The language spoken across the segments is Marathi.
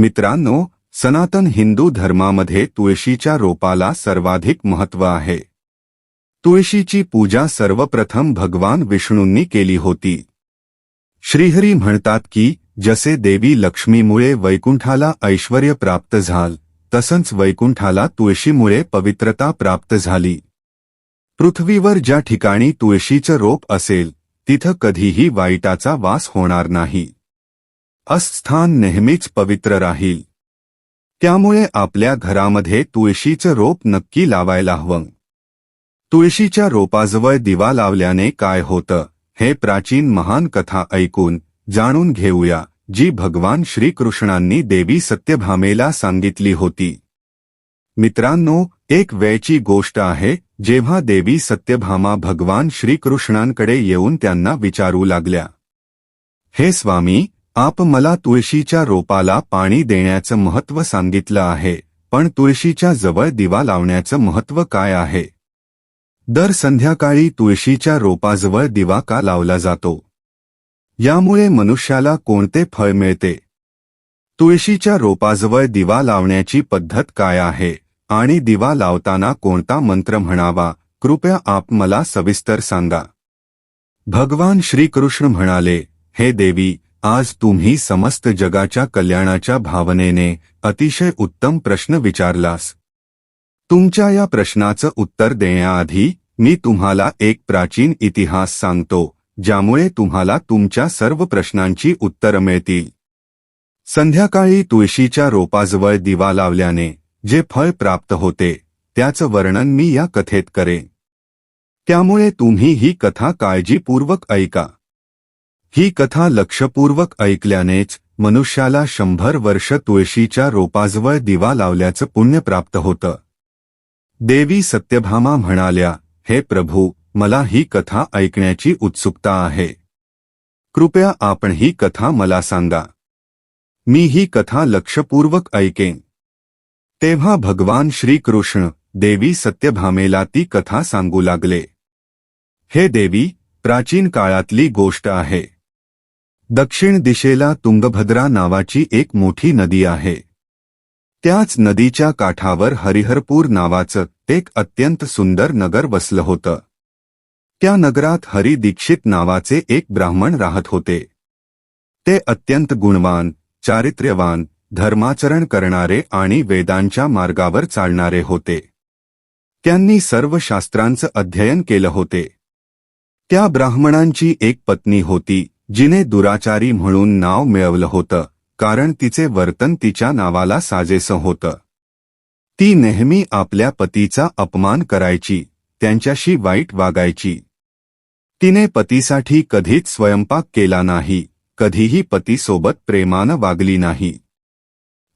मित्रांनो सनातन हिंदू धर्मामध्ये तुळशीच्या रोपाला सर्वाधिक महत्त्व आहे. तुळशीची पूजा सर्वप्रथम भगवान विष्णूंनी केली होती. श्रीहरी म्हणतात की जसे देवी लक्ष्मीमुळे वैकुंठाला ऐश्वर प्राप्त झाल तसंच वैकुंठाला तुळशीमुळे पवित्रता प्राप्त झाली. पृथ्वीवर ज्या ठिकाणी तुळशीचं रोप असेल तिथं कधीही वाईटाचा वास होणार नाही. अस्थान नेहमीच पवित्र राहील. त्यामुळे आपल्या घरामध्ये तुळशीचं रोप नक्की लावायला हवं. तुळशीच्या रोपाजवळ दिवा लावल्याने काय होतं हे प्राचीन महान कथा ऐकून जाणून घेऊया जी भगवान श्रीकृष्णांनी देवी सत्यभामेला सांगितली होती. मित्रांनो एक वेळची गोष्ट आहे जेव्हा देवी सत्यभामा भगवान श्रीकृष्णांकडे येऊन त्यांना विचारू लागल्या. हे स्वामी आप मला तुळशीच्या रोपाला पाणी देण्याचं महत्त्व सांगितलं आहे पण तुळशीच्या जवळ दिवा लावण्याचं महत्त्व काय आहे? दर संध्याकाळी तुळशीच्या रोपाजवळ दिवा का लावला जातो? यामुळे मनुष्याला कोणते फळ मिळते? तुळशीच्या रोपाजवळ दिवा लावण्याची पद्धत काय आहे? आणि दिवा लावताना कोणता मंत्र म्हणावा? कृपया आप मला सविस्तर सांगा. भगवान श्रीकृष्ण म्हणाले हे देवी आज तुम्ही समस्त जगाच्या कल्याणाच्या भावनेने अतिशय उत्तम प्रश्न विचारलास. तुमच्या या प्रश्नाचं उत्तर देण्याआधी मी तुम्हाला एक प्राचीन इतिहास सांगतो ज्यामुळे तुम्हाला तुमच्या सर्व प्रश्नांची उत्तरं मिळतील. संध्याकाळी तुळशीच्या रोपाजवळ दिवा लावल्याने जे फळ प्राप्त होते त्याचं वर्णन मी या कथेत करेन. त्यामुळे तुम्ही ही कथा काळजीपूर्वक ऐका. ही कथा लक्षपूर्वक ऐकल्यानेच मनुष्याला शंभर वर्ष तुळशीच्या रोपाजवळ दिवा लावल्याचं पुण्य प्राप्त होतं. देवी सत्यभामा म्हणाल्या हे प्रभू मला ही कथा ऐकण्याची उत्सुकता आहे. कृपया आपण ही कथा मला सांगा. मी ही कथा लक्षपूर्वक ऐकेन. तेव्हा भगवान श्रीकृष्ण देवी सत्यभामेला ती कथा सांगू लागले. हे देवी प्राचीन काळातली गोष्ट आहे. दक्षिण दिशेला तुंगभद्रा नावाची एक मोठी नदी आहे. त्याच नदीच्या काठावर हरिहरपूर नावाचं एक अत्यंत सुंदर नगर वसलं होतं. त्या नगरात हरी दीक्षित नावाचे एक ब्राह्मण राहत होते. ते अत्यंत गुणवान चारित्र्यवान धर्माचरण करणारे आणि वेदांच्या मार्गावर चालणारे होते. त्यांनी सर्व शास्त्रांचं अध्ययन केलं होते. त्या ब्राह्मणांची एक पत्नी होती जिने दुराचारी म्हणून नाव मिळवलं होतं कारण तिचे वर्तन तिच्या नावाला साजेसं होतं. ती नेहमी आपल्या पतीचा अपमान करायची त्यांच्याशी वाईट वागायची. तिने पतीसाठी कधीच स्वयंपाक केला नाही कधीही पतीसोबत प्रेमानं वागली नाही.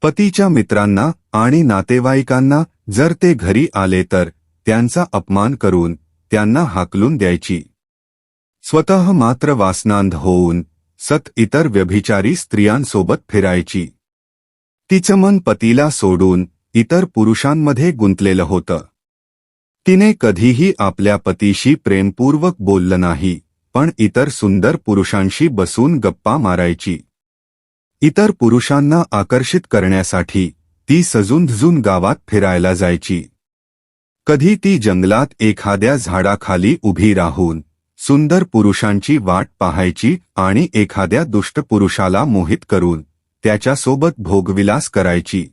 पतीच्या मित्रांना आणि नातेवाईकांना जर ते घरी आले तर त्यांचा अपमान करून त्यांना हाकलून द्यायची. स्वतः मात्र वासनांध होऊन सत इतर व्यभिचारी स्त्रियांसोबत फिरायची. तिचं मन पतीला सोडून इतर पुरुषांमध्ये गुंतलेलं होतं. तिने कधीही आपल्या पतीशी प्रेमपूर्वक बोललं नाही पण इतर सुंदर पुरुषांशी बसून गप्पा मारायची. इतर पुरुषांना आकर्षित करण्यासाठी ती सजून गावात फिरायला जायची. कधी ती जंगलात एखाद्या झाडाखाली उभी राहून सुंदर पुरुषांची वाट पाहायची आणि एखाद्या दुष्ट पुरुषाला मोहित करून त्याच्यासोबत भोगविलास करायची.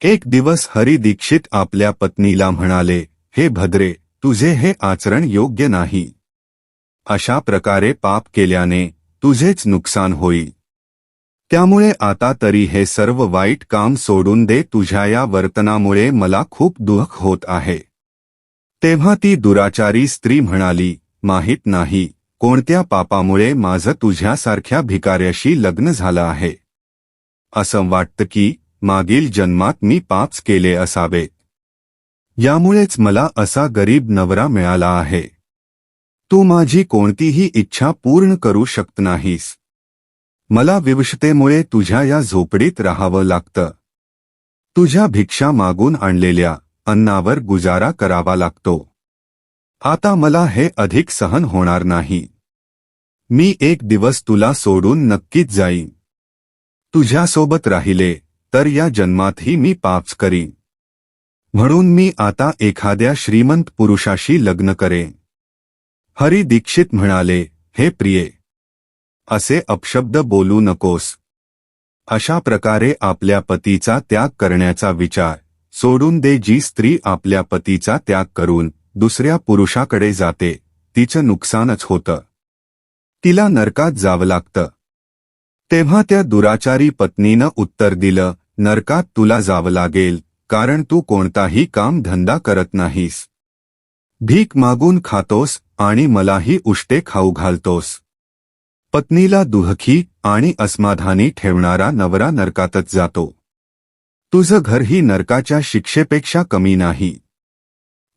एक दिवस हरी दीक्षित आपल्या पत्नीला म्हणाले हे भद्रे तुझे हे आचरण योग्य नाही. अशा प्रकारे पाप केल्याने तुझेच नुकसान होईल. त्यामुळे आता तरी हे सर्व वाईट काम सोडून दे तुझ्या या वर्तनामुळे मला खूप दुःख होत आहे. तेव्हा ती दुराचारी स्त्री म्हणाली माहीत नाही. कोणत्या पापामुळे माझं तुझ्यासारख्या भिकाऱ्याशी लग्न झालं आहे? असं वाटतं की मागील जन्मात मी पाप्स केले असावे. यामुळेच मला असा गरीब नवरा मिळाला आहे. तू माझी कोणतीही इच्छा पूर्ण करू शकत नाहीस. मला विवशतेमुळे तुझ्या या झोपडीत राहावं लागतं. तुझ्या भिक्षा मागून आणलेल्या अन्नावर गुजारा करावा लागतो. आता मला हे अधिक सहन होणार नाही. मी एक दिवस तुला सोडून नक्कीच जाईन. तुझ्यासोबत राहिले तर या जन्मातही मी पाप्स करीन. म्हणून मी आता एखाद्या श्रीमंत पुरुषाशी लग्न करे हरी दीक्षित म्हणाले हे प्रिये असे अपशब्द बोलू नकोस. अशा प्रकारे आपल्या पतीचा त्याग करण्याचा विचार सोडून दे जी स्त्री आपल्या पतीचा त्याग करून दुसऱ्या पुरुषाकडे जाते तिचं नुकसानच होतं. तिला नरकात जावं लागतं. तेव्हा त्या दुराचारी पत्नीनं उत्तर दिलं नरकात तुला जावं लागेल कारण तू कोणताही काम धंदा करत नाहीस. भीक मागून खातोस आणि मलाही उष्टे खाऊ घालतोस. पत्नीला दुहखी आणि असमाधानी ठेवणारा नवरा नरकातच जातो. तुझं घरही नरकाच्या शिक्षेपेक्षा कमी नाही.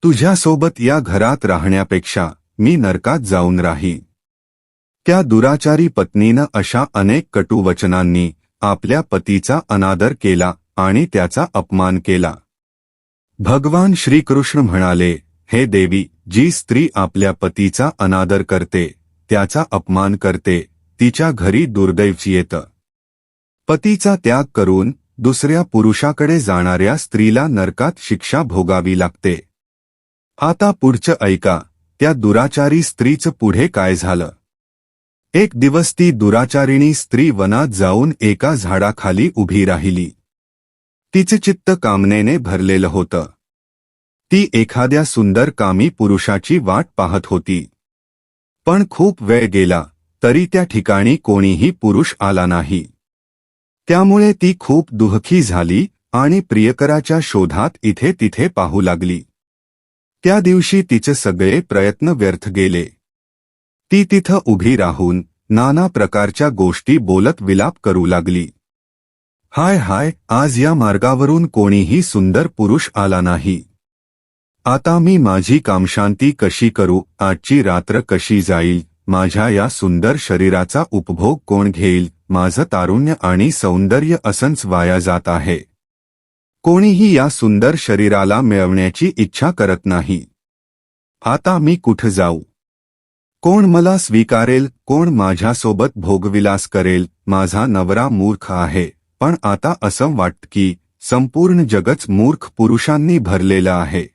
तुझ्यासोबत या घरात राहण्यापेक्षा मी नरकात जाऊन राही. त्या दुराचारी पत्नीनं अशा अनेक कटू वचनांनी आपल्या पतीचा अनादर केला आणि त्याचा अपमान केला. भगवान श्रीकृष्ण म्हणाले हे देवी जी स्त्री आपल्या पतीचा अनादर करते त्याचा अपमान करते तिच्या घरी दुर्दैवची येतं. पतीचा त्याग करून दुसऱ्या पुरुषाकडे जाणाऱ्या स्त्रीला नरकात शिक्षा भोगावी लागते. आता पुढचं ऐका त्या दुराचारी स्त्रीचं पुढे काय झालं? एक दिवस ती दुराचारिणी स्त्री वनात जाऊन एका झाडाखाली उभी राहिली. तिचे चित्त कामनेने भरलेलं होतं. ती एखाद्या सुंदर कामी पुरुषाची वाट पाहत होती. पण खूप वेळ गेला तरी त्या ठिकाणी कोणीही पुरुष आला नाही. त्यामुळे ती खूप दुःखी झाली आणि प्रियकराच्या शोधात इथे तिथे पाहू लागली. त्या दिवशी तिचे सगळे प्रयत्न व्यर्थ गेले. ती तिथं उभी राहून नाना प्रकारच्या गोष्टी बोलत विलाप करू लागली. हाय हाय आज या मार्गावरून कोणीही सुंदर पुरुष आला नाही. आता मी माझी कामशांती कशी करू आजची रात्र कशी जाईल माझ्या या सुंदर शरीराचा उपभोग कोण घेईल माझं तारुण्य आणि सौंदर्य असंच वाया जात आहे. कोणीही या सुंदर शरीराला मिळवण्याची इच्छा करत नाही. आता मी कुठं जाऊ? कोण मला स्वीकारेल? कोण माझ्यासोबत भोगविलास करेल? माझा नवरा मूर्ख आहे पण आता असं वाटत की संपूर्ण जगच मूर्ख पुरुषांनी भरलेलं आहे.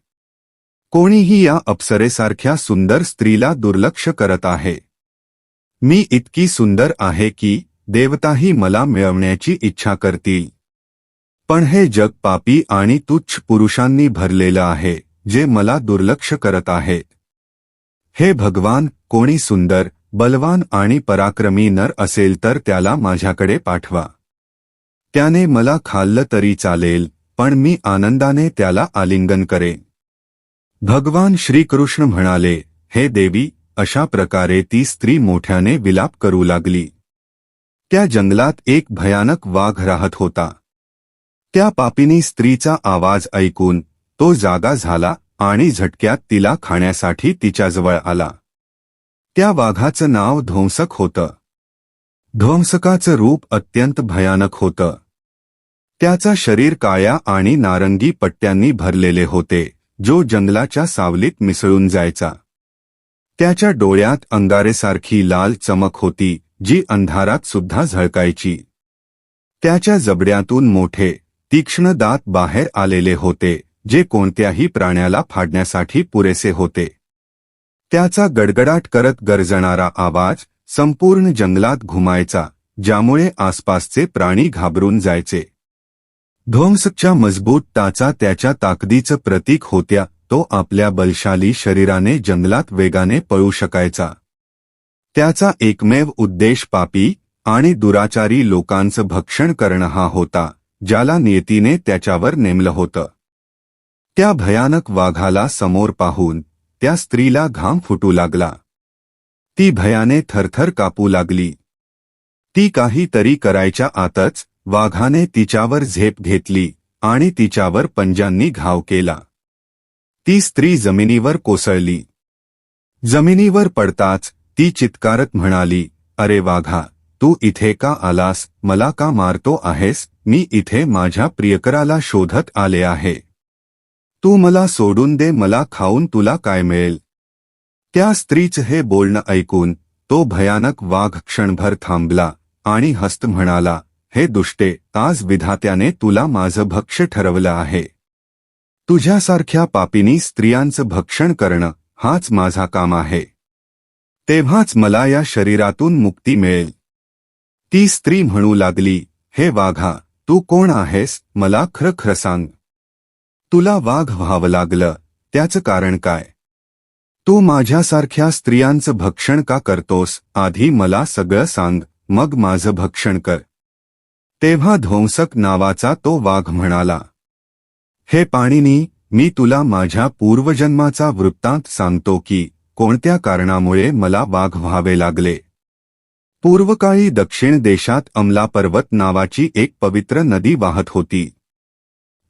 कोणीही या अप्सरेसारख्या सुंदर स्त्रीला दुर्लक्ष करत आहे. मी इतकी सुंदर आहे की देवताही मला मिळवण्याची इच्छा करतील. पण हे जग पापी आणि तुच्छ पुरुषांनी भरलेलं आहे जे मला दुर्लक्ष करत आहेत हे भगवान कोणी सुंदर बलवान आणि पराक्रमी नर असेल तर त्याला माझ्याकडे पाठवा. त्याने मला खाल्लं तरी चालेल पण मी आनंदाने त्याला आलिंगन करे भगवान श्रीकृष्ण म्हणाले हे देवी अशा प्रकारे ती स्त्री मोठ्याने विलाप करू लागली. त्या जंगलात एक भयानक वाघ राहत होता. त्या पापिनी स्त्रीचा आवाज ऐकून तो जागा झाला आणि झटक्यात तिला खाण्यासाठी तिच्याजवळ आला. त्या वाघाचं नाव ध्वंसक होतं. ध्वंसकाचं रूप अत्यंत भयानक होतं. त्याचा शरीर काळ्या आणि नारंगी पट्ट्यांनी भरलेले होते जो जंगलाच्या सावलीत मिसळून जायचा. त्याच्या डोळ्यात अंगारेसारखी लाल चमक होती जी अंधारात सुद्धा झळकायची. त्याच्या जबड्यातून मोठे तीक्ष्ण दात बाहेर आलेले होते जे कोणत्याही प्राण्याला फाडण्यासाठी पुरेसे होते. त्याचा गडगडाट करत गरजणारा आवाज संपूर्ण जंगलात घुमायचा ज्यामुळे आसपासचे प्राणी घाबरून जायचे. ध्वंसच्या मजबूत टाचा त्याच्या ताकदीचं प्रतीक होत्या तो आपल्या बलशाली शरीराने जंगलात वेगाने पळू शकायचा. त्याचा एकमेव उद्देश पापी आणि दुराचारी लोकांचं भक्षण करणं हा होता. ज्याला नियतीने त्याच्यावर नेमलं होतं. त्या भयानक वाघाला समोर पाहून त्या स्त्रीला घाम फुटू लागला. ती भयाने थरथर कापू लागली. ती काहीतरी करायच्या आतच वाघाने तिच्यावर झेप घेतली आणि तिच्यावर पंजांनी घाव केला. ती स्त्री जमिनीवर कोसळली. जमिनीवर पडताच ती चित्कारत म्हणाली अरे वाघा तू इथे का आलास? मला का मारतो आहेस? मी इथे माझ्या प्रियकराला शोधत आले आहे. तू मला सोडून दे मला खाऊन तुला काय मिळेल? त्या स्त्रीचं हे बोलणं ऐकून तो भयानक वाघ क्षणभर थांबला आणि हस्त म्हणाला हे दुष्टे आज विधात्याने तुला माझं भक्ष्य ठरवलं आहे. तुझ्यासारख्या पापिनी स्त्रियांचं भक्षण करणं हाच माझा काम आहे. तेव्हाच मला या शरीरातून मुक्ती मिळेल. ती स्त्री म्हणू लागली हे वाघा तू कोण आहेस? मला खरं खरं सांग. तुला वाघ व्हावं लागलं. त्याचं कारण काय? तू माझ्यासारख्या स्त्रियांचं भक्षण का करतोस? आधी मला सगळं सांग. मग माझं भक्षण कर. तेव्हा ध्वंसक नावाचा तो वाघ म्हणाला हे पाणिनी मी तुला माझ्या पूर्वजन्माचा वृत्तांत सांगतो की कोणत्या कारणामुळे मला वाघ व्हावे लागले? पूर्वकाळी दक्षिण देशात अमला पर्वत नावाची एक पवित्र नदी वाहत होती.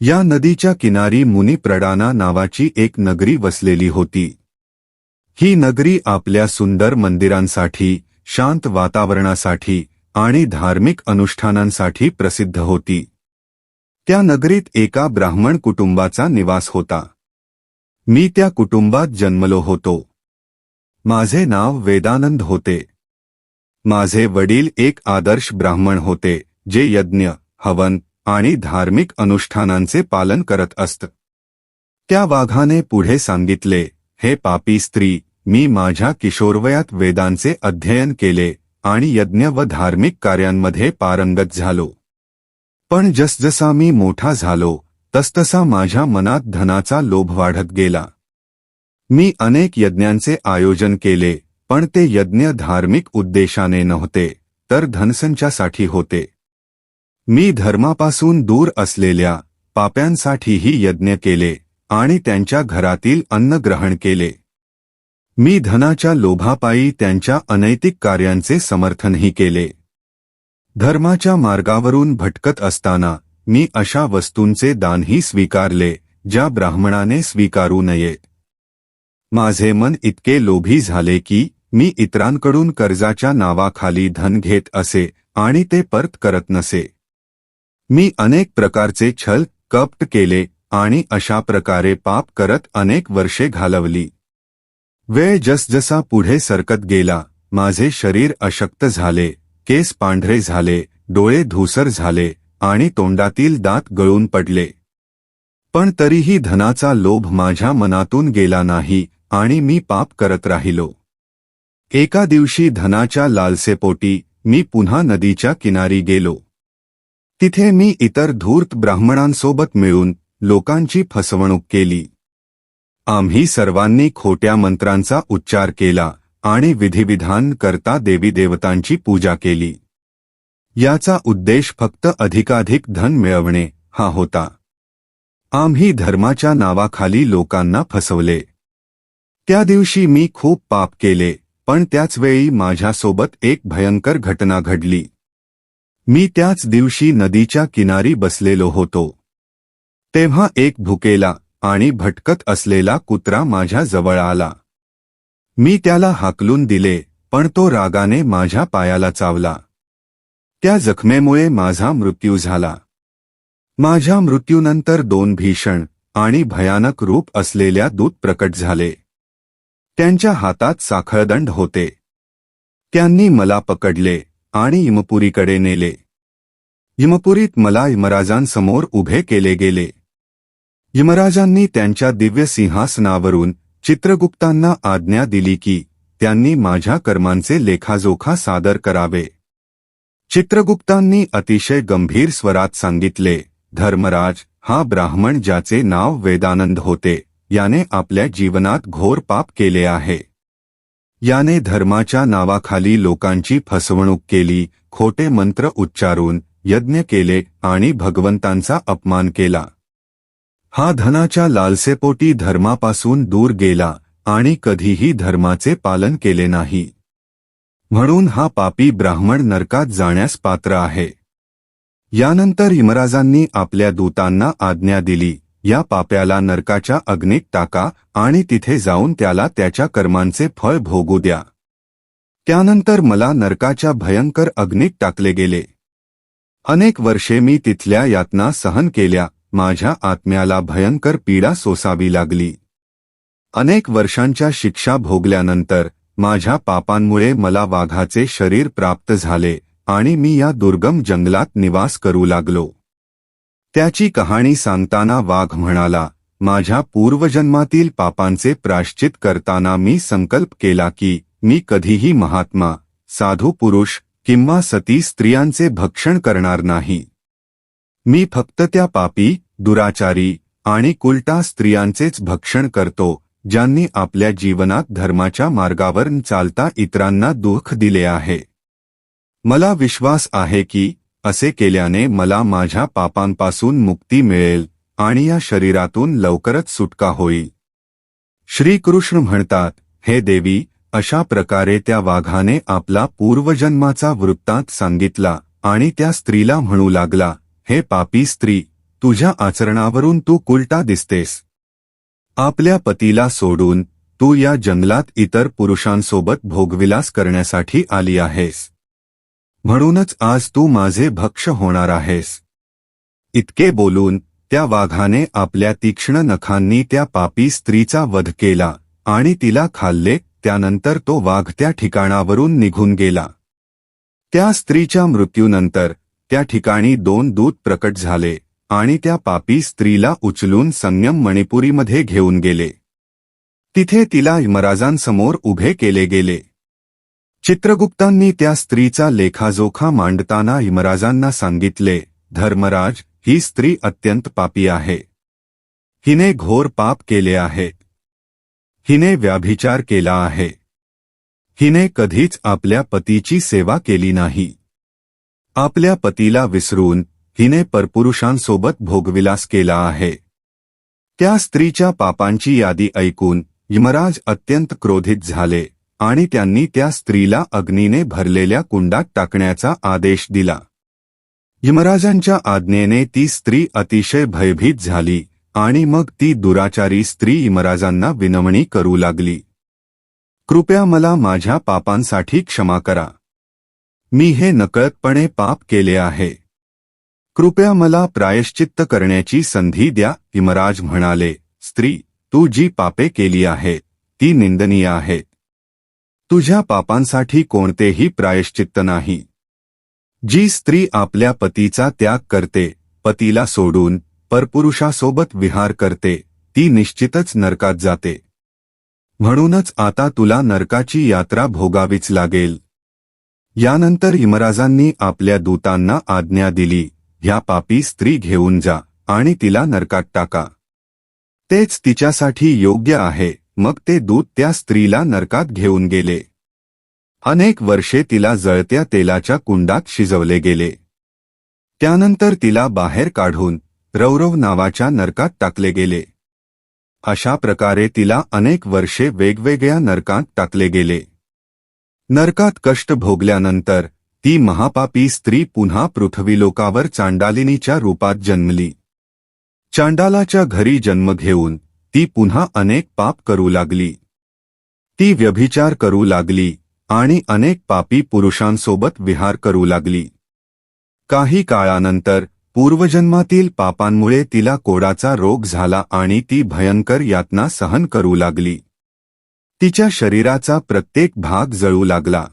या नदीच्या किनारी मुनिप्रडाना नावाची एक नगरी वसलेली होती. ही नगरी आपल्या सुंदर मंदिरांसाठी शांत वातावरणासाठी आणि धार्मिक अनुष्ठानांसाठी प्रसिद्ध होती. त्या नगरीत एका ब्राह्मण कुटुंबाचा निवास होता. मी त्या कुटुंबात जन्मलो होतो. माझे नाव वेदानंद होते. माझे वडील एक आदर्श ब्राह्मण होते जे यज्ञ हवन आणि धार्मिक अनुष्ठानांचे पालन करत असत. त्या वाघाने पुढे सांगितले हे पापी स्त्री मी माझ्या किशोरवयात वेदांचे अध्ययन केले आणि यज्ञ व धार्मिक कार्यांमध्ये पारंगत झालो. पण जसजसा मी मोठा झालो तसतसा माझ्या मनात धनाचा लोभ वाढत गेला. मी अनेक यज्ञांचे आयोजन केले पण ते यज्ञ धार्मिक उद्देशाने नव्हते तर धनसंचासाठी होते. मी धर्मापासून दूर असलेल्या पाप्यांसाठीही यज्ञ केले आणि त्यांच्या घरातील अन्न ग्रहण केले. मी धनाच्या लोभापायी त्यांच्या अनैतिक कार्यांचे समर्थनही केले. धर्माच्या मार्गावरून भटकत असताना मी अशा वस्तूंचे दानही स्वीकारले ज्या ब्राह्मणाने स्वीकारू नये. माझे मन इतके लोभी झाले की मी इतरांकडून कर्जाच्या नावाखाली धन घेत असे आणि ते परत करत नसे. मी अनेक प्रकारचे छल कपट केले आणि अशा प्रकारे पाप करत अनेक वर्षे घालवली. वेळ जसजसा पुढे सरकत गेला माझे शरीर अशक्त झाले केस पांढरे झाले डोळे धूसर झाले आणि तोंडातील दात गळून पडले. पण तरीही धनाचा लोभ माझ्या मनातून गेला नाही आणि मी पाप करत राहिलो. एका दिवशी धनाच्या लालसेपोटी मी पुन्हा नदीच्या किनारी गेलो. तिथे मी इतर धूर्त ब्राह्मणांसोबत मिळून लोकांची फसवणूक केली. आम्ही सर्वांनी खोट्या मंत्रांचा उच्चार केला आणि विधिविधान करता देवी देवतांची पूजा केली. याचा उद्देश फक्त अधिकाधिक धन मिळवणे हा होता. आम्ही धर्माच्या नावाखाली लोकांना फसवले. त्या दिवशी मी खूप पाप केले पण त्याच वेळी माझ्यासोबत एक भयंकर घटना घडली. मी त्याच दिवशी नदीच्या किनारी बसलेलो होतो. तेव्हा एक भुकेला आणि भटकत असलेला कुत्रा माझ्या जवळ आला. मी त्याला हाकलून दिले पण तो रागाने माझ्या पायाला चावला. त्या जखमेमुळे माझा मृत्यू झाला. माझ्या मृत्यूनंतर दोन भीषण आणि भयानक रूप असलेल्या दूत प्रकट झाले. त्यांच्या हातात साखळदंड होते. त्यांनी मला पकडले आणि इमपुरीकडे नेले. यमपुरीत मला यमराजांसमोर उभे केले गेले. यमराजांनी त्यांच्या दिव्य सिंहासनावरून चित्रगुप्तांना आज्ञा दिली की त्यांनी माझ्या कर्मांचे लेखाजोखा सादर करावे. चित्रगुप्तांनी अतिशय गंभीर स्वरात सांगितले धर्मराज हा ब्राह्मण ज्याचे नाव वेदानंद होते याने आपल्या जीवनात घोर पाप केले आहे. याने धर्माच्या नावाखाली लोकांची फसवणूक केली खोटे मंत्र उच्चारून यज्ञ केले आणि भगवंतांचा अपमान केला. हा धनाच्या लालसेपोटी धर्मापासून दूर गेला आणि कधीही धर्माचे पालन केले नाही. म्हणून हा पापी ब्राह्मण नरकात जाण्यास पात्र आहे. यानंतर इमराजांनी आपल्या दूतांना आज्ञा दिली या पाप्याला नरकाच्या अग्नीत टाका आणि तिथे जाऊन त्याला त्याच्या कर्मांचे फळ भोगू द्या. त्यानंतर मला नरकाच्या भयंकर अग्नीत टाकले गेले. अनेक वर्षे मी तिथल्या यातना सहन केल्या माझ्या आत्म्याला भयंकर पीडा सोसावी लागली. अनेक वर्षांच्या शिक्षा भोगल्यानंतर माझ्या पापांमुळे मला वाघाचे शरीर प्राप्त झाले आणि मी या दुर्गम जंगलात निवास करू लागलो. त्याची कहाणी सांगताना वाघ म्हणाला माझ्या पूर्वजन्मातील पापांचे प्राश्चित करताना मी संकल्प केला की मी कधीही महात्मा साधू पुरुष किंवा सती स्त्रियांचे भक्षण करणार नाही. मी फक्त त्या पापी दुराचारी आणि कुलटा स्त्रियांचेच भक्षण करतो ज्यांनी आपल्या जीवनात धर्माच्या मार्गावर चालता इतरांना दुःख दिले आहे. मला विश्वास आहे की असे केल्याने मला माझ्या पापांपासून मुक्ती मिळेल आणि या शरीरातून लवकरच सुटका होईल. श्रीकृष्ण म्हणतात हे देवी अशा प्रकारे त्या वाघाने आपला पूर्वजन्माचा वृत्तांत सांगितला आणि त्या स्त्रीला म्हणू लागला हे पापी स्त्री तुझ्या आचरणावरून तू कुलटा दिसतेस. आपल्या पतीला सोडून तू या जंगलात इतर पुरुषांसोबत भोगविलास करण्यासाठी आली आहेस. म्हणूनच आज तू माझे भक्ष होणार आहेस. इतके बोलून त्या वाघाने आपल्या तीक्ष्ण नखांनी त्या पापी स्त्रीचा वध केला आणि तिला खाल्ले त्यानंतर तो वाघ त्या ठिकाणावरून निघून गेला. त्या स्त्रीच्या मृत्यूनंतर त्या ठिकाणी दोन दूत प्रकट झाले आणि त्या पापी स्त्रीला उचलून संयम मणिपुरीमध्ये घेऊन गेले. तिथे तिला यमराजांसमोर उभे केले गेले. चित्रगुप्तांनी त्या स्त्रीचा लेखाजोखा मांडताना यमराजांना सांगितले धर्मराज ही स्त्री अत्यंत पापी आहे. हिने घोर पाप केले आहे. हिने व्याभिचार केला आहे. हिने कधीच आपल्या पतीची सेवा केली नाही. आपल्या पतीला विसरून हिने परपुरुषांसोबत भोगविलास केला आहे. त्या स्त्रीच्या पापांची यादी ऐकून यमराज अत्यंत क्रोधित झाले. आणि त्यांनी त्या स्त्रीला अग्नीने भरलेल्या कुंडात टाकण्याचा आदेश दिला. यमराजांच्या आज्ञेने ती स्त्री अतिशय भयभीत झाली आणि मग ती दुराचारी स्त्री यमराजांना विनवणी करू लागली. कृपया मला माझ्या पापांसाठी क्षमा करा. मी हे नकळतपणे पाप केले आहे. कृपया मला प्रायश्चित्त करण्याची संधी द्या यमराज म्हणाले. स्त्री तू जी पापे केली आहे ती निंदनीय आहेत तुझ्या पापांसाठी कोणतेही प्रायश्चित्त नाही. जी स्त्री आपल्या पतीचा त्याग करते पतीला सोडून परपुरुषासोबत विहार करते ती निश्चितच नरकात जाते. म्हणूनच आता तुला नरकाची यात्रा भोगावीच लागेल. यानंतर इमराजांनी आपल्या दूतांना आज्ञा दिली ह्या पापी स्त्री घेऊन जा आणि तिला नरकात टाका. तेच तिच्यासाठी योग्य आहे. मग ते दूत त्या स्त्रीला नरकात घेऊन गेले. अनेक वर्षे तिला जळत्या तेलाच्या कुंडात शिजवले गेले. त्यानंतर तिला बाहेर काढून रौरव नावाच्या नरकात टाकले गेले. अशा प्रकारे तिला अनेक वर्षे वेगवेगळ्या नरकात टाकले गेले. नरकात कष्ट भोगल्यानंतर ती महापापी स्त्री पुन्हा पृथ्वीलोकावर चांडालिनीच्या रूपात जन्मली. चांडालाच्या घरी जन्म घेऊन ती पुन्हा अनेक पाप करू लागली. ती व्यभिचार करू लागली आणि अनेक पापी पुरुषांसोबत विहार करू लागली. काही काळानंतर पूर्वजन्मातील पापांमुळे तिला कोडाचा रोग झाला आणि ती भयंकर यातना सहन करू लागली. तिच्या शरीराचा प्रत्येक भाग जळू लागला.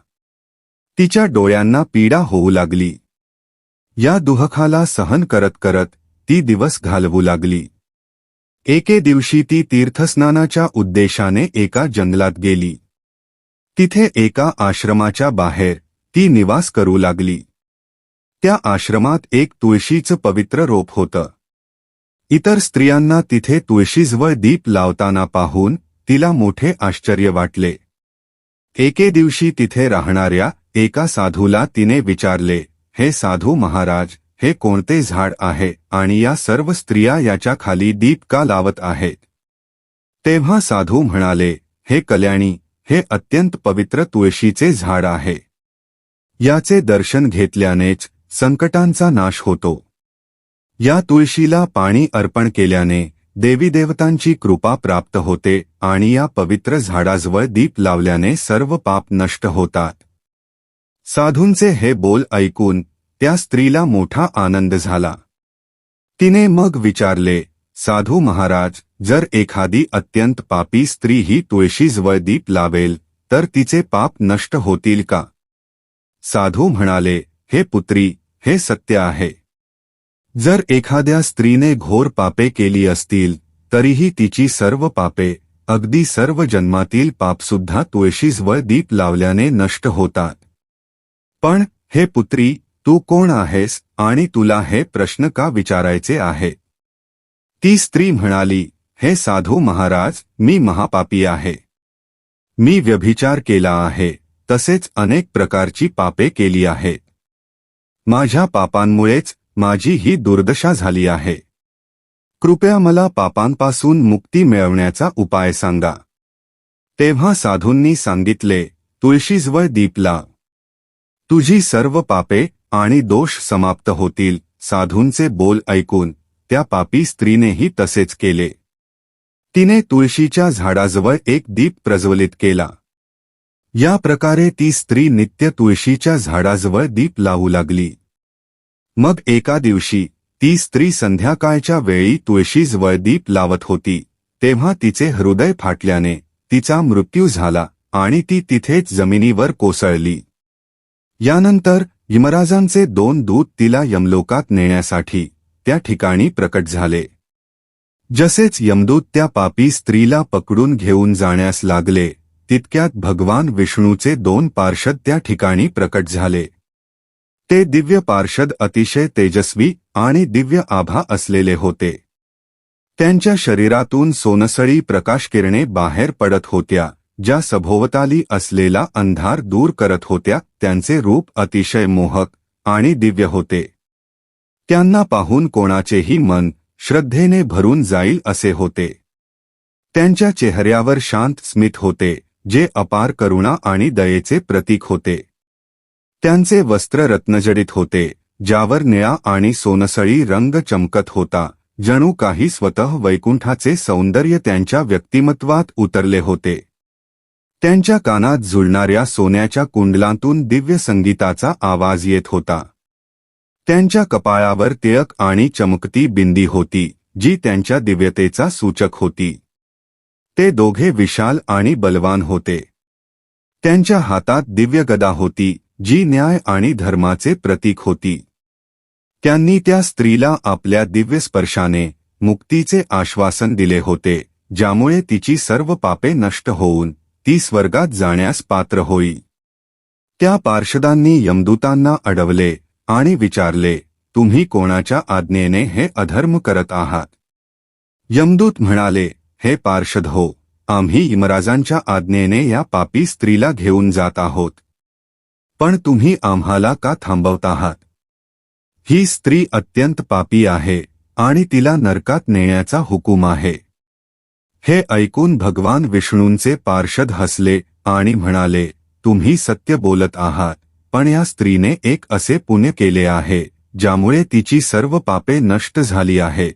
तिच्या डोळ्यांना पीडा होऊ लागली. या दुहखाला सहन करत करत ती दिवस घालवू लागली. एके दिवशी ती तीर्थस्नानाच्या उद्देशाने एका जंगलात गेली. तिथे एका आश्रमाच्या बाहेर ती निवास करू लागली. त्या आश्रमात एक तुळशीचं पवित्र रोप होतं. इतर स्त्रियांना तिथे तुळशीजवळ दीप लावताना पाहून तिला मोठे आश्चर्य वाटले. एके दिवशी तिथे राहणाऱ्या एका साधूला तिने विचारले हे साधू महाराज हे कोणते झाड आहे आणि या सर्व स्त्रिया याच्या खाली दीप का लावत आहेत? तेव्हा साधू म्हणाले हे कल्याणी हे अत्यंत पवित्र तुळशीचे झाड आहे. याचे दर्शन घेतल्यानेच संकटांचा नाश होतो. या तुळशीला पाणी अर्पण केल्याने देवी देवतांची कृपा प्राप्त होते आणि या पवित्र झाडाजवळ दीप लावल्याने सर्व पाप नष्ट होतात. साधूंचे हे बोल ऐकून त्या स्त्रीला मोठा आनंद झाला. तिने मग विचारले साधू महाराज जर एखादी अत्यंत पापी स्त्री ही तुळशीजवळ दीप लावेल तर तिचे पाप नष्ट होतील का? साधू म्हणाले हे पुत्री हे सत्य आहे. जर एखाद्या स्त्रीने घोर पापे केली असतील तरीही तिची सर्व पापे अगदी सर्व जन्मातील पापसुद्धा तुळशीजवळ दीप लावल्याने नष्ट होतात. पण हे पुत्री तू कोण आहेस आणि तुला हे प्रश्न का विचारायचे आहे? ती स्त्री म्हणाली हे साधू महाराज मी महापापी आहे. मी व्यभिचार केला आहे तसेच अनेक प्रकारची पापे केली आहेत माझ्या पापांमुळेच माझी ही दुर्दशा झाली आहे. कृपया मला पापांपासून मुक्ती मिळवण्याचा उपाय सांगा. तेव्हा साधूंनी सांगितले तुळशीजवळ दीप लाव. तुझी सर्व पापे आणि दोष समाप्त होतील. साधूंचे बोल ऐकून त्या पापी स्त्रीनेही तसेच केले. तिने तुळशीच्या झाडाजवळ एक दीप प्रज्वलित केला. या प्रकारे ती स्त्री नित्य तुळशीच्या झाडाजवळ दीप लावू लागली. मग एका दिवशी ती स्त्री संध्याकाळच्या वेळी तुळशीजवळ दीप लावत होती. तेव्हा तिचे हृदय फाटल्याने तिचा मृत्यू झाला आणि ती तिथेच जमिनीवर कोसळली. यानंतर यमराजांचे दोन दूत तिला यमलोकात नेण्यासाठी त्या ठिकाणी प्रकट झाले. जसेच यमदूत त्या पापी स्त्रीला पकडून घेऊन जाण्यास लागले तितक्यात भगवान विष्णूचे दोन पार्षद त्या ठिकाणी प्रकट झाले. ते दिव्य पार्षद अतिशय तेजस्वी आणि दिव्य आभा असलेले होते. त्यांच्या शरीरातून सोनसळी प्रकाशकिरणे बाहेर पडत होत्या. ज्या सभोवताली असलेला अंधार दूर करत होत्या त्यांचे रूप अतिशय मोहक आणि दिव्य होते. त्यांना पाहून कोणाचेही मन श्रद्धेने भरून जाईल असे होते. त्यांच्या चेहऱ्यावर शांत स्मित होते जे अपार करुणा आणि दयेचे प्रतीक होते. त्यांचे वस्त्र रत्नजडित होते ज्यावर निळा आणि सोनसळी रंग चमकत होता जणू काही स्वतः वैकुंठाचे सौंदर्य त्यांच्या व्यक्तिमत्वात उतरले होते. त्यांच्या कानात झुळणाऱ्या सोन्याच्या कुंडलांतून दिव्य संगीताचा आवाज येत होता. त्यांच्या कपाळावर तिळक आणि चमकती बिंदी होती जी त्यांच्या दिव्यतेचा सूचक होती. ते दोघे विशाल आणि बलवान होते. त्यांच्या हातात दिव्य गदा होती जी न्याय आणि धर्माचे प्रतीक होती. त्यांनी त्या स्त्रीला आपल्या दिव्य स्पर्शाने मुक्तीचे आश्वासन दिले होते ज्यामुळे तिची सर्व पापे नष्ट होऊन ती स्वर्गात जाण्यास पात्र होई. त्या पार्षदांनी यमदूतांना अडवले आणि विचारले तुम्ही कोणाच्या आज्ञेने हे अधर्म करत आहात? यमदूत म्हणाले हे पार्षद हो आम्ही यमराजांच्या आज्ञेने या पापी स्त्रीला घेऊन जात आहोत. पण तुम्ही आम्हाला का थांबवत आहात? ही स्त्री अत्यंत पापी आहे आणि तिला नरकात नेण्याचा हुकूम आहे. हे ऐकून भगवान विष्णूंचे पार्षद हसले आणि म्हणाले तुम्ही सत्य बोलत आहात पण या स्त्रीने एक असे पुण्य केले आहे ज्यामुळे तिची सर्व पापे नष्ट झाली आहे.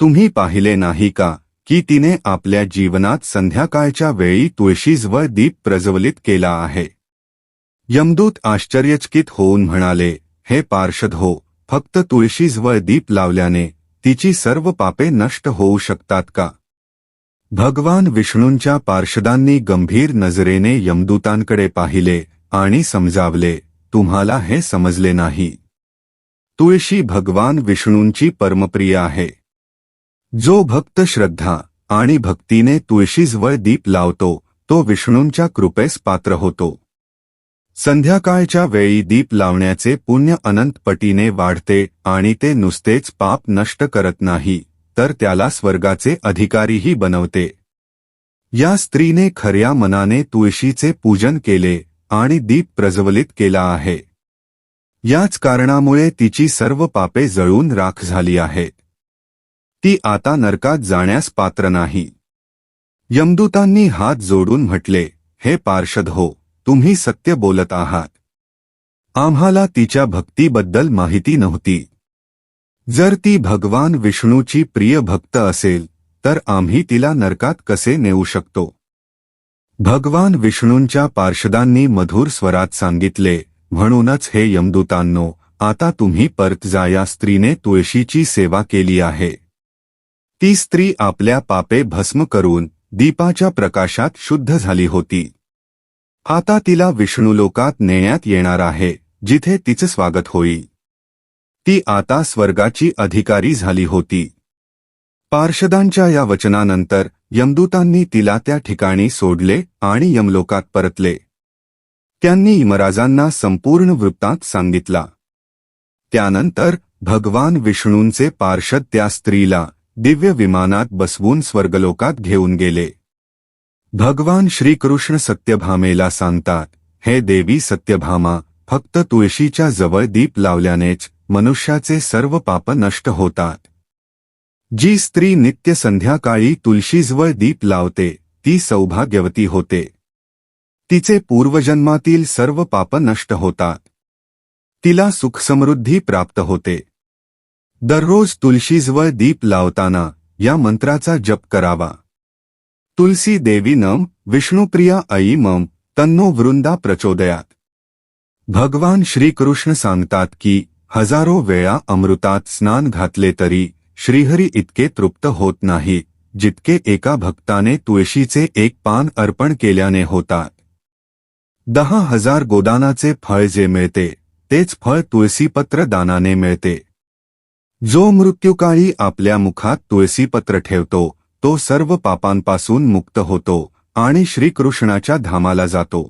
तुम्ही पाहिले नाही का की तिने आपल्या जीवनात संध्याकाळच्या वेळी तुळशीजवळ दीप प्रज्वलित केला आहे यमदूत आश्चर्यचकित होऊन म्हणाले हे पार्षद हो फक्त तुळशीजवळ दीप लावल्याने तिची सर्व पापे नष्ट होऊ शकतात का? भगवान विष्णूंच्या पार्षदांनी गंभीर नजरेने यमदूतांकडे पाहिले आणि समजावले तुम्हाला हे समजले नाही. तुळशी भगवान विष्णूंची परमप्रिय आहे. जो भक्त श्रद्धा आणि भक्तीने तुळशीजवळ दीप लावतो तो विष्णूंच्या कृपेस पात्र होतो. संध्याकाळच्या वेळी दीप लावण्याचे पुण्य अनंत पटीने वाढते आणि ते नुसतेच पाप नष्ट करत नाही. तर त्याला स्वर्गाचे अधिकारीही बनवते. या स्त्रीने खऱ्या मनाने तुळशीचे पूजन केले आणि दीप प्रज्वलित केला आहे. याच कारणामुळे तिची सर्व पापे जळून राख झाली आहेत ती आता नरकात जाण्यास पात्र नाही. यमदूतांनी हात जोडून म्हटले हे पार्षद हो तुम्ही सत्य बोलत आहात. आम्हाला तिच्या भक्तीबद्दल माहिती नव्हती. जर ती भगवान विष्णूची प्रिय भक्त असेल तर आम्ही तिला नरकात कसे नेऊ शकतो? भगवान विष्णूंच्या पार्षदांनी मधुर स्वरात सांगितले म्हणूनच हे यमदूतांनो आता तुम्ही परत जा या स्त्रीने तुळशीची सेवा केली आहे. ती स्त्री आपल्या पापे भस्म करून दीपाच्या प्रकाशात शुद्ध झाली होती. आता तिला विष्णुलोकात नेण्यात येणार आहे जिथे तिचं स्वागत होई ती आता स्वर्गाची अधिकारी झाली होती. पार्षदांच्या या वचनानंतर यमदूतांनी तिला त्या ठिकाणी सोडले आणि यमलोकात परतले. त्यांनी यमराजांना संपूर्ण वृत्तांत सांगितला. त्यानंतर भगवान विष्णूंचे पार्षद त्या स्त्रीला दिव्य विमानात बसवून स्वर्गलोकात घेऊन गेले. भगवान श्रीकृष्ण सत्यभामेला सांगतात हे देवी सत्यभामा फक्त तुळशीच्या जवळ दीप लावल्यानेच मनुष्याचे सर्व पाप नष्ट होतात. जी स्त्री नित्य संध्याकाळी तुलशीजवळ दीप लावते ती सौभाग्यवती होते. तिचे पूर्वजन्मातील सर्व पाप नष्ट होतात. तिला सुखसमृद्धी प्राप्त होते. दररोज तुलशीजवळ दीप लावताना या मंत्राचा जप करावा. तुलसी देवी नम विष्णुप्रिया ऐ मम तन्नो वृंदा प्रचोदयात. भगवान श्रीकृष्ण सांगतात की हजारो वेळा अमृतात स्नान घातले तरी श्रीहरी इतके तृप्त होत नाही जितके एका भक्ताने तुळशीचे एक पान अर्पण केल्याने होतात. दहा हजार गोदानाचे फळ जे मिळते तेच फळ तुळसीपत्र दानाने मिळते. जो मृत्यूकाळी आपल्या मुखात तुळसीपत्र ठेवतो तो सर्व पापांपासून मुक्त होतो आणि श्रीकृष्णाच्या धामाला जातो.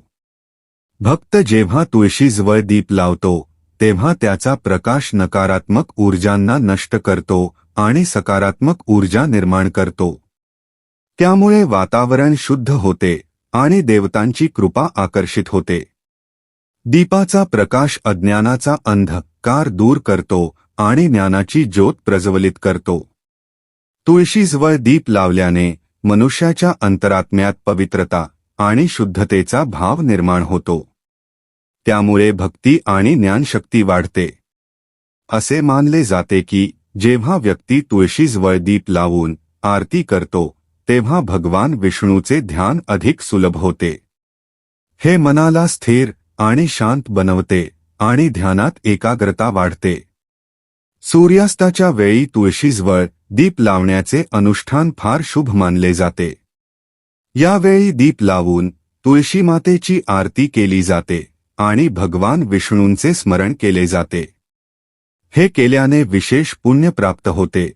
भक्त जेव्हा तुळशीजवळ दीप लावतो तेव्हा त्याचा प्रकाश नकारात्मक ऊर्जांना नष्ट करतो आणि सकारात्मक ऊर्जा निर्माण करतो. त्यामुळे वातावरण शुद्ध होते आणि देवतांची कृपा आकर्षित होते. दीपाचा प्रकाश अज्ञानाचा अंधकार दूर करतो आणि ज्ञानाची ज्योत प्रज्वलित करतो. तुळशीजवळ दीप लावल्याने मनुष्याच्या अंतरात्म्यात पवित्रता आणि शुद्धतेचा भाव निर्माण होतो. त्यामुळे भक्ती आणि ज्ञानशक्ती वाढते. असे मानले जाते की जेव्हा व्यक्ती तुळशीजवळ दीप लावून आरती करतो तेव्हा भगवान विष्णूचे ध्यान अधिक सुलभ होते. हे मनाला स्थिर आणि शांत बनवते आणि ध्यानात एकाग्रता वाढते. सूर्यास्ताच्या वेळी तुळशीजवळ दीप लावण्याचे अनुष्ठान फार शुभ मानले जाते. यावेळी दीप लावून तुळशीमातेची आरती केली जाते. आणि भगवान विष्णूंचे स्मरण केले जाते. हे केल्याने विशेष पुण्य प्राप्त होते.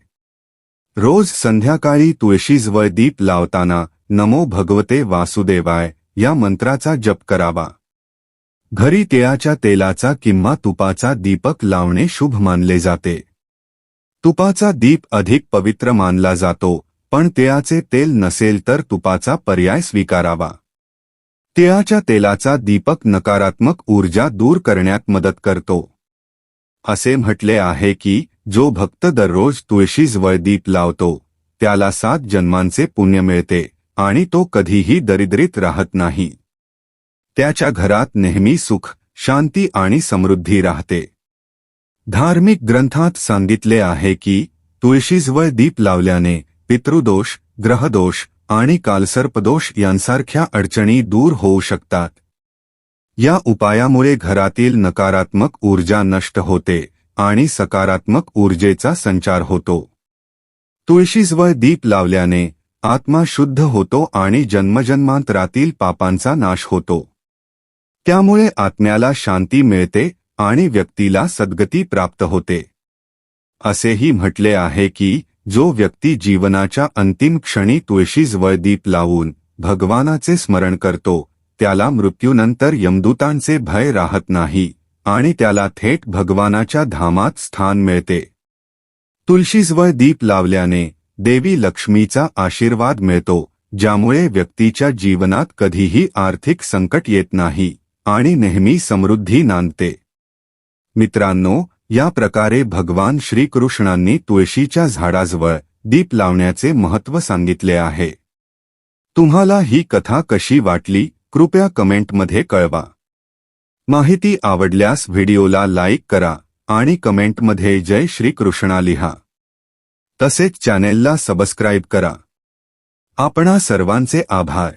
रोज संध्याकाळी तुळशीजवळ दीप लावताना नमो भगवते वासुदेवाय या मंत्राचा जप करावा. घरी तिळाच्या तेलाचा किंवा तुपाचा दीपक लावणे शुभ मानले जाते. तुपाचा दीप अधिक पवित्र मानला जातो पण तिळाचे तेल नसेल तर तुपाचा पर्याय स्वीकारावा. तिळाच्या तेलाचा दीपक नकारात्मक ऊर्जा दूर करण्यात मदत करतो. असे म्हटले आहे की जो भक्त दररोज तुळशीजवळ दीप लावतो त्याला सात जन्मांचे पुण्य मिळते आणि तो कधीही दरिद्रित राहत नाही. त्याच्या घरात नेहमी सुख शांती आणि समृद्धी राहते. धार्मिक ग्रंथात सांगितले आहे की तुळशीजवळ दीप लावल्याने पितृदोष ग्रहदोष आणि कालसर्पदोष यांसारख्या अडचणी दूर होऊ शकतात. या उपायामुळे घरातील नकारात्मक ऊर्जा नष्ट होते आणि सकारात्मक ऊर्जेचा संचार होतो. तुळशीजवळ दीप लावल्याने आत्मा शुद्ध होतो आणि जन्मजन्मांतरातील पापांचा नाश होतो. त्यामुळे आत्म्याला शांती मिळते आणि व्यक्तीला सद्गती प्राप्त होते. असेही म्हटले आहे की जो व्यक्ती जीवनाच्या अंतिम क्षणी तुळशीजवळ दीप लावून भगवानाचे स्मरण करतो त्याला मृत्यूनंतर यमदूतांचे भय राहत नाही आणि त्याला थेट भगवानाच्या धामात स्थान मिळते. तुळशीजवळ दीप लावल्याने देवी लक्ष्मीचा आशीर्वाद मिळतो ज्यामुळे व्यक्तीच्या जीवनात कधीही आर्थिक संकट येत नाही आणि नेहमी समृद्धी नांदते. मित्रांनो या प्रकारे भगवान श्रीकृष्णांनी तुळशीच्या झाडाजवळ दीप लावण्याचे महत्त्व सांगितले आहे. तुम्हाला ही कथा कशी वाटली कृपया कमेंटमध्ये कळवा. माहिती आवडल्यास व्हिडिओला लाईक करा आणि कमेंटमध्ये जय श्रीकृष्णा लिहा. तसेच चॅनेलला सबस्क्राईब करा. आपणा सर्वांचे आभार.